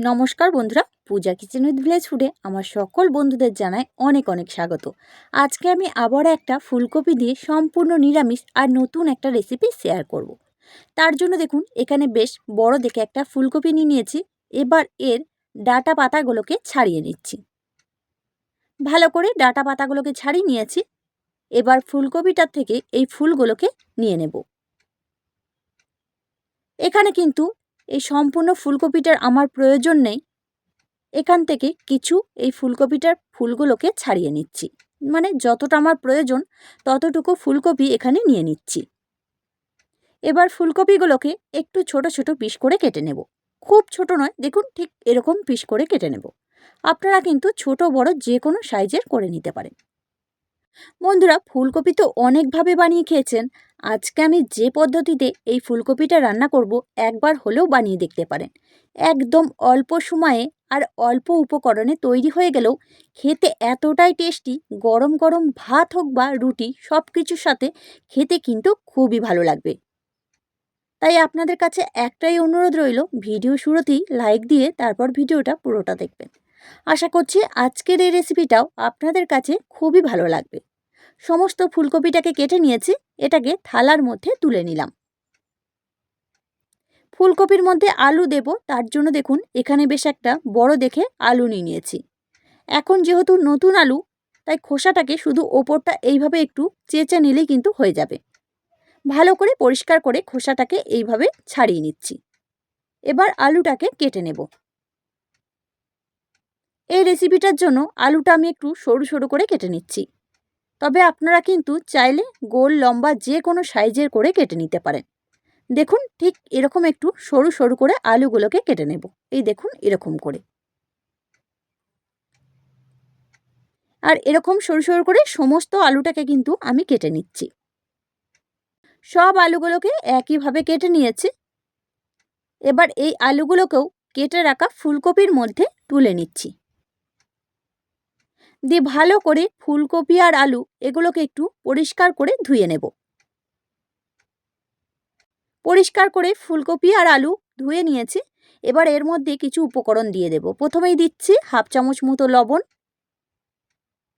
নমস্কার বন্ধুরা, পূজা kitchen with village ফুডে আমার সকল বন্ধুদের জানাই অনেক অনেক স্বাগত। আজকে আমি আবার একটা ফুলকপি দিয়ে সম্পূর্ণ নিরামিষ আর নতুন একটা রেসিপি শেয়ার করব। তার জন্য দেখুন, এখানে বেশ বড় দেখে একটা ফুলকপি নিয়ে নিয়েছি। এবার এর ডাটা পাতাগুলোকে ছাড়িয়ে নিচ্ছি। ভালো করে ডাটা পাতাগুলোকে ছাড়িয়ে নিয়েছি। এবার ফুলকপিটার থেকে এই ফুলগুলোকে নিয়ে নেব। এখানে কিন্তু এই সম্পূর্ণ ফুলকপিটার আমার প্রয়োজন নেই। এখান থেকে কিছু এই ফুলকপিটার ফুলগুলোকে ছাড়িয়ে নিচ্ছি। মানে যতটা আমার প্রয়োজন, ততটুকু ফুলকপি এখানে নিয়ে নিচ্ছি। এবার ফুলকপিগুলোকে একটু ছোট ছোট পিস করে কেটে নেব। খুব ছোট নয়, দেখুন ঠিক এরকম পিস করে কেটে নেব। আপনারা কিন্তু ছোট, বড় যে কোনো সাইজের করে নিতে পারেন। বন্ধুরা, ফুলকপি তো অনেকভাবে বানিয়ে খেয়েছেন। আজকে আমি যে পদ্ধতিতে এই ফুলকপিটা রান্না করব একবার হলেও বানিয়ে দেখতে পারেন। একদম অল্প সময়ে আর অল্প উপকরণে তৈরি হয়ে গেলেও খেতে এতটাই টেস্টি, গরম গরম ভাত হোক বা রুটি সব কিছুর সাথে খেতে কিন্তু খুবই ভালো লাগবে। তাই আপনাদের কাছে একটাই অনুরোধ রইল, ভিডিও শুরুতেই লাইক দিয়ে তারপর ভিডিওটা পুরোটা দেখবেন। আশা করছি আজকের এই রেসিপিটাও আপনাদের কাছে খুবই ভালো লাগবে। সমস্ত ফুলকপিটাকে কেটে নিয়েছি, এটাকে থালার মধ্যে তুলে নিলাম। ফুলকপির মধ্যে আলু দেব, তার জন্য দেখুন, এখানে বেশ একটা বড় দেখে আলু নিয়ে নিয়েছি। এখন যেহেতু নতুন আলু, তাই খোসাটাকে শুধু ওপরটা এইভাবে একটু চেঁচে নিলেই কিন্তু হয়ে যাবে। ভালো করে পরিষ্কার করে খোসাটাকে এইভাবে ছাড়িয়ে নিচ্ছি। এবার আলুটাকে কেটে নেব। এই রেসিপিটার জন্য আলুটা আমি একটু সরু সরু করে কেটে নিচ্ছি। তবে আপনারা কিন্তু চাইলে গোল, লম্বা যে কোনো সাইজের করে কেটে নিতে পারেন। দেখুন, ঠিক এরকম একটু সরু সরু করে আলুগুলোকে কেটে নেব। এই দেখুন, এরকম করে। আর এরকম সরু সরু করে সমস্ত আলুটাকে কিন্তু আমি কেটে নিচ্ছি। সব আলুগুলোকে একইভাবে কেটে নিয়েছি। এবার এই আলুগুলোকেও কেটে রাখা ফুলকপির মধ্যে তুলে নিচ্ছি। দিয়ে ভালো করে ফুলকপি আর আলু এগুলোকে একটু পরিষ্কার করে ধুয়ে নেব। পরিষ্কার করে ফুলকপি আর আলু ধুয়ে নিয়েছি। এবার এর মধ্যে কিছু উপকরণ দিয়ে দেব। প্রথমেই দিচ্ছি হাফ চামচ মতো লবণ।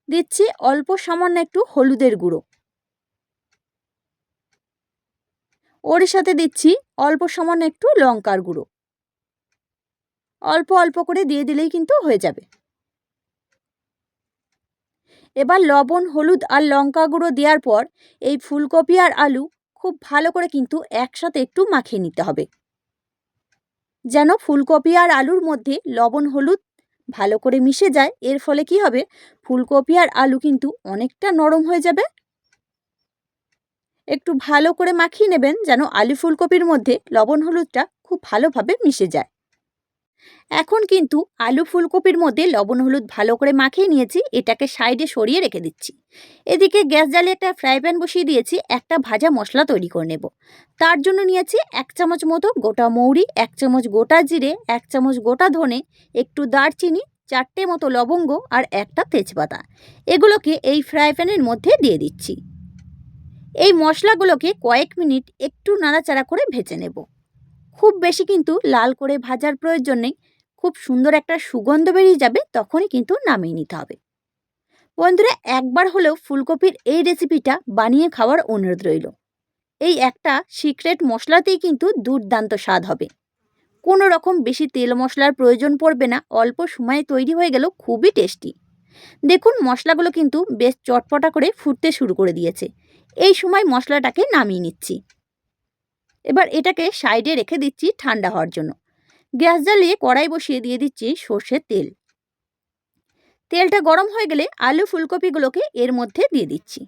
দিচ্ছি অল্প সামান্য একটু হলুদের গুঁড়ো। ওর সাথে দিচ্ছি অল্প সামান্য একটু লঙ্কার গুঁড়ো। অল্প অল্প করে দিয়ে দিলেই কিন্তু হয়ে যাবে। এবার লবণ, হলুদ আর লঙ্কা গুঁড়ো দেওয়ার পর এই ফুলকপি আর আলু খুব ভালো করে কিন্তু একসাথে একটু মাখিয়ে নিতে হবে। যেন ফুলকপি আর আলুর মধ্যে লবণ, হলুদ ভালো করে মিশে যায়, এর ফলে কি হবে? ফুলকপি আর আলু কিন্তু অনেকটা নরম হয়ে যাবে। একটু ভালো করে মাখিয়ে নেবেন যেন আলু ফুলকপির মধ্যে লবণ, হলুদটা খুব ভালোভাবে মিশে যায়। এখন কিন্তু আলু ফুলকপির মধ্যে লবণ, হলুদ ভালো করে মাখিয়ে নিয়েছি, এটাকে সাইডে সরিয়ে রেখে দিচ্ছি। এদিকে গ্যাস জালে একটা ফ্রাই প্যান বসিয়ে দিয়েছি, একটা ভাজা মশলা তৈরি করে নেব। তার জন্য নিয়েছি এক চামচ মতো গোটা মৌরি, এক চামচ গোটা জিরে, এক চামচ গোটা ধনে, একটু দারচিনি, চারটে মতো লবঙ্গ আর একটা তেজপাতা। এগুলোকে এই ফ্রাই প্যানের মধ্যে দিয়ে দিচ্ছি। এই মশলাগুলোকে কয়েক মিনিট একটু নাড়াচাড়া করে ভেজে নেব। খুব বেশি কিন্তু লাল করে ভাজার প্রয়োজন নেই। খুব সুন্দর একটা সুগন্ধ বেরিয়ে যাবে, তখনই কিন্তু নামিয়ে নিতে হবে। বন্ধুরা, একবার হলেও ফুলকপির এই রেসিপিটা বানিয়ে খাওয়ার অনুরোধ রইল। এই একটা সিক্রেট মশলাতেই কিন্তু দুর্দান্ত স্বাদ হবে। কোনো রকম বেশি তেল মশলার প্রয়োজন পড়বে না, অল্প সময়ে তৈরি হয়ে গেল খুবই টেস্টি দেখুন, মশলাগুলো কিন্তু বেশ চটপটা করে ফুটতে শুরু করে দিয়েছে। এই সময় মশলাটাকে নামিয়ে নিচ্ছি। এবার এটাকে সাইডে রেখে দিচ্ছি ঠান্ডা হওয়ার জন্য। গ্যাস জ্বালিয়ে কড়াই বসিয়ে দিয়ে দিচ্ছি সর্ষের তেল। তেলটা গরম হয়ে গেলে আলু ফুলকপিগুলোকে এর মধ্যে দিয়ে দিচ্ছি।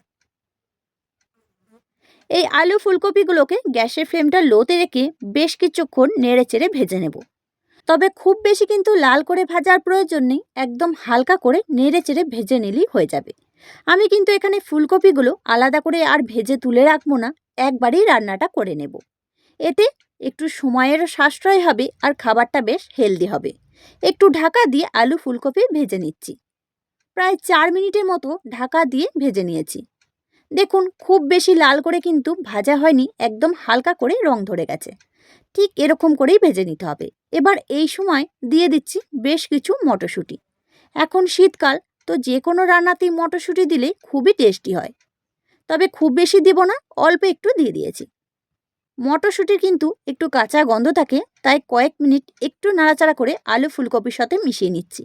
এই আলু ফুলকপিগুলোকে গ্যাসের ফ্লেমটা লোতে রেখে বেশ কিছুক্ষণ নেড়ে চেড়ে ভেজে নেব। তবে খুব বেশি কিন্তু লাল করে ভাজার প্রয়োজন নেই, একদম হালকা করে নেড়ে চেড়ে ভেজে নিলেই হয়ে যাবে। আমি কিন্তু এখানে ফুলকপিগুলো আলাদা করে আর ভেজে তুলে রাখব না, একবারেই রান্নাটা করে নেব। এতে একটু সময়েরও সাশ্রয় হবে আর খাবারটা বেশ হেলদি হবে। একটু ঢাকা দিয়ে আলু ফুলকপি ভেজে নিচ্ছি। প্রায় চার মিনিটের মতো ঢাকা দিয়ে ভেজে নিয়েছি। দেখুন, খুব বেশি লাল করে কিন্তু ভাজা হয়নি, একদম হালকা করে রং ধরে গেছে। ঠিক এরকম করেই ভেজে নিতে হবে। এবার এই সময় দিয়ে দিচ্ছি বেশ কিছু মটরশুঁটি। এখন শীতকাল, তো যে কোনো রান্নাতেই মটরশুঁটি দিলে খুবই টেস্টি হয়। তবে খুব বেশি দিব না, অল্প একটু দিয়ে দিয়েছি। মটরশুঁটির কিন্তু একটু কাঁচা গন্ধ থাকে, তাই কয়েক মিনিট একটু নাড়াচাড়া করে আলু ফুলকপির সাথে মিশিয়ে নিচ্ছি।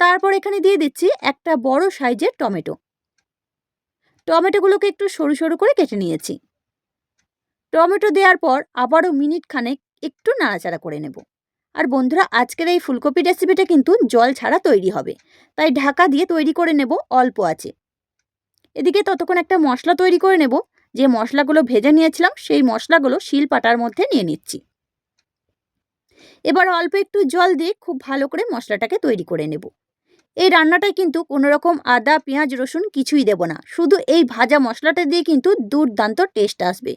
তারপর এখানে দিয়ে দিচ্ছি একটা বড় সাইজের টমেটো। টমেটোগুলোকে একটু সরু সরু করে কেটে নিয়েছি। টমেটো দেওয়ার পর আবারও মিনিট খানেক একটু নাড়াচাড়া করে নেব। আর বন্ধুরা, আজকের এই ফুলকপি রেসিপিটা কিন্তু জল ছাড়া তৈরি হবে, তাই ঢাকা দিয়ে তৈরি করে নেব অল্প আছে এদিকে ততক্ষণ একটা মশলা তৈরি করে নেব যে মশলাগুলো ভেজে নিয়েছিলাম, সেই মশলাগুলো শিল পাটার মধ্যে নিয়ে নিচ্ছি। এবার অল্প একটু জল দিয়ে খুব ভালো করে মশলাটাকে তৈরি করে নেব। এই রান্নাটায় কিন্তু কোনো রকম আদা, পেঁয়াজ, রসুন কিছুই দেব না। শুধু এই ভাজা মশলাটা দিয়ে কিন্তু দুর্দান্ত টেস্ট আসবে।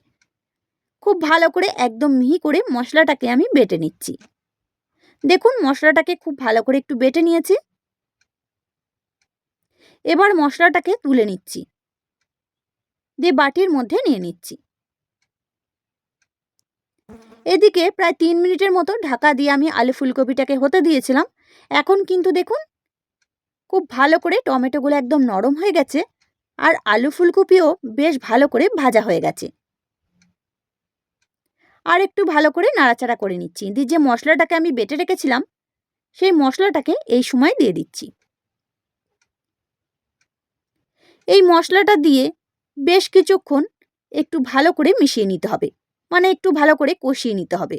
খুব ভালো করে একদম মিহি করে মশলাটাকে আমি বেটে নিচ্ছি। দেখুন, মশলাটাকে খুব ভালো করে একটু বেটে নিয়েছি। এবার মশলাটাকে তুলে নিচ্ছি। দিয়ে বাটির মধ্যে নিয়ে নিচ্ছি। এদিকে প্রায় তিন মিনিটের মতো ঢাকা দিয়ে আমি আলু ফুলকপিটাকে হতে দিয়েছিলাম। এখন কিন্তু দেখুন, খুব ভালো করে টমেটোগুলো একদম নরম হয়ে গেছে আর আলু ফুলকপিও বেশ ভালো করে ভাজা হয়ে গেছে। আর একটু ভালো করে নাড়াচাড়া করে নিচ্ছি। দিয়ে যে মশলাটাকে আমি বেটে রেখেছিলাম, সেই মশলাটাকে এই সময় দিয়ে দিচ্ছি। এই মশলাটা দিয়ে বেশ কিছুক্ষণ একটু ভালো করে মিশিয়ে নিতে হবে। মানে একটু ভালো করে কষিয়ে নিতে হবে।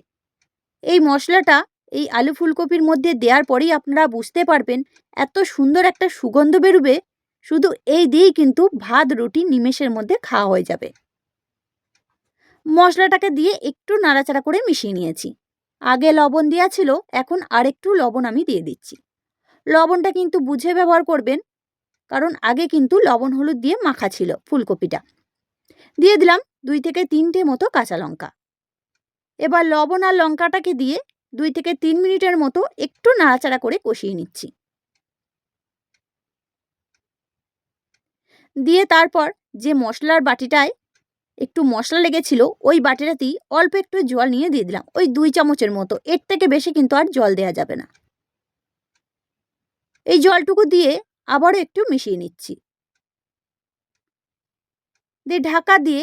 এই মশলাটা এই আলু ফুলকপির মধ্যে দেওয়ার পরেই আপনারা বুঝতে পারবেন এত সুন্দর একটা সুগন্ধ বেরোবে, শুধু এই দিয়েই কিন্তু ভাত, রুটি নিমেষের মধ্যে খাওয়া হয়ে যাবে। মশলাটাকে দিয়ে একটু নাড়াচাড়া করে মিশিয়ে নিয়েছি। আগে লবণ দেওয়া ছিল, এখন আরেকটু লবণ আমি দিয়ে দিচ্ছি। লবণটা কিন্তু বুঝে ব্যবহার করবেন কারণ আগে কিন্তু লবণ, হলুদ দিয়ে মাখা ছিল ফুলকপিটা। দিয়ে দিলাম দুই থেকে তিনটে মতো কাঁচা লঙ্কা। এবার লবণ আর লঙ্কাটাকে দিয়ে দুই থেকে তিন মিনিটের মতো একটু নাড়াচাড়া করে কষিয়ে নিচ্ছি। দিয়ে তারপর যে মশলার বাটিটায় একটু মশলা লেগেছিল, ওই বাটিটাতেই অল্প একটু জল নিয়ে দিয়ে দিলাম। ওই দুই চামচের মতো। এর থেকে বেশি কিন্তু আর জল দেওয়া যাবে না। এই জলটুকু দিয়ে আবারও একটু মিশিয়ে নিচ্ছি। দিয়ে ঢাকা দিয়ে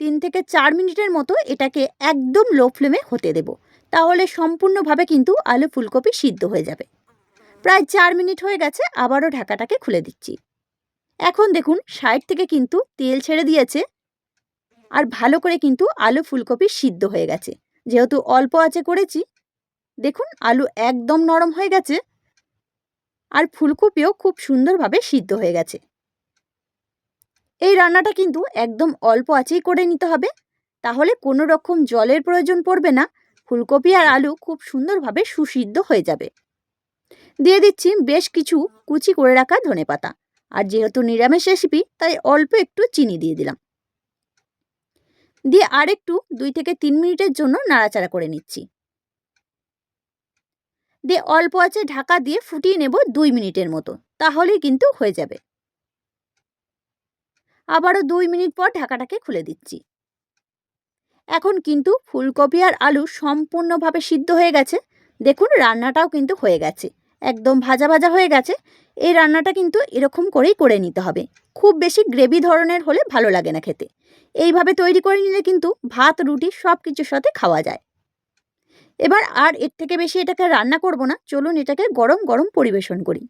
তিন থেকে চার মিনিটের মতো এটাকে একদম লো ফ্লেমে হতে দেব। তাহলে সম্পূর্ণভাবে কিন্তু আলু ফুলকপি সিদ্ধ হয়ে যাবে। প্রায় চার মিনিট হয়ে গেছে, আবারও ঢাকাটাকে খুলে দিচ্ছি। এখন দেখুন, সাইড থেকে কিন্তু তেল ছেড়ে দিয়েছে আর ভালো করে কিন্তু আলু ফুলকপি সিদ্ধ হয়ে গেছে। যেহেতু অল্প আছে করেছি, দেখুন, আলু একদম নরম হয়ে গেছে। আর ফুলকপিও খুব সুন্দরভাবে সিদ্ধ হয়ে গেছে। এই রান্নাটা কিন্তু একদম অল্প আছেই করে নিতে হবে। তাহলে কোনো রকম জলের প্রয়োজন পড়বে না। ফুলকপি আর আলু খুব সুন্দরভাবে সুসিদ্ধ হয়ে যাবে। দিয়ে দিচ্ছি বেশ কিছু কুচি করে রাখা ধনে পাতা। আর যেহেতু নিরামিষ রেসিপি তাই অল্প একটু চিনি দিয়ে দিলাম। দিয়ে আরেকটু দুই থেকে তিন মিনিটের জন্য নাড়াচাড়া করে নিচ্ছি। দিয়ে অল্প আছে ঢাকা দিয়ে ফুটিয়ে নেব দুই মিনিটের মতো, তাহলেই কিন্তু হয়ে যাবে। আবারও দুই মিনিট পর ঢাকাটাকে খুলে দিচ্ছি। এখন কিন্তু ফুলকপি আর আলু সম্পূর্ণভাবে সিদ্ধ হয়ে গেছে। দেখুন, রান্নাটাও কিন্তু হয়ে গেছে। একদম ভাজা ভাজা হয়ে গেছে। এই রান্নাটা কিন্তু এরকম করেই করে নিতে হবে। খুব বেশি গ্রেভি ধরনের হলে ভালো লাগে না খেতে। এইভাবে তৈরি করে নিলে কিন্তু ভাত, রুটি সব কিছুর সাথে খাওয়া যায়। এবার আর এর থেকে বেশি এটাকে রান্না করব না। চলুন এটাকে গরম গরম পরিবেশন করি।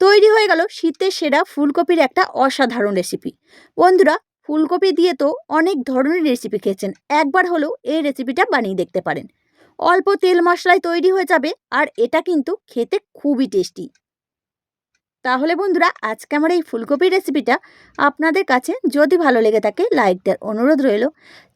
তৈরি হয়ে গেল শীতের সেরা ফুলকপির একটা অসাধারণ রেসিপি বন্ধুরা, ফুলকপি দিয়ে তো অনেক ধরনের রেসিপি খেয়েছেন। একবার হলেও এই রেসিপিটা বানিয়ে দেখতে পারেন। অল্প তেল মশলায় তৈরি হয়ে যাবে আর এটা কিন্তু খেতে খুবই টেস্টি তাহলে বন্ধুরা, আজকে আমার এই ফুলকপির রেসিপিটা আপনাদের কাছে যদি ভালো লেগে থাকে লাইক দেওয়ার অনুরোধ রইল।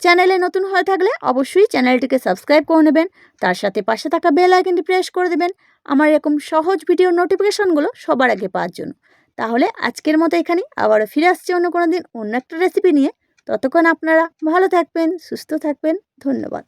চ্যানেলে নতুন হয়ে থাকলে অবশ্যই চ্যানেলটিকে সাবস্ক্রাইব করে নেবেন, তার সাথে পাশে থাকা বেল আইকনটি প্রেস করে দেবেন। আমার এরকম সহজ ভিডিও নোটিফিকেশনগুলো সবার আগে পাওয়ার জন্য। তাহলে আজকের মতো এখানে আবারও ফিরে আসছে অন্য কোনো দিন অন্য একটা রেসিপি নিয়ে। ততক্ষণ আপনারা ভালো থাকবেন, সুস্থ থাকবেন, ধন্যবাদ।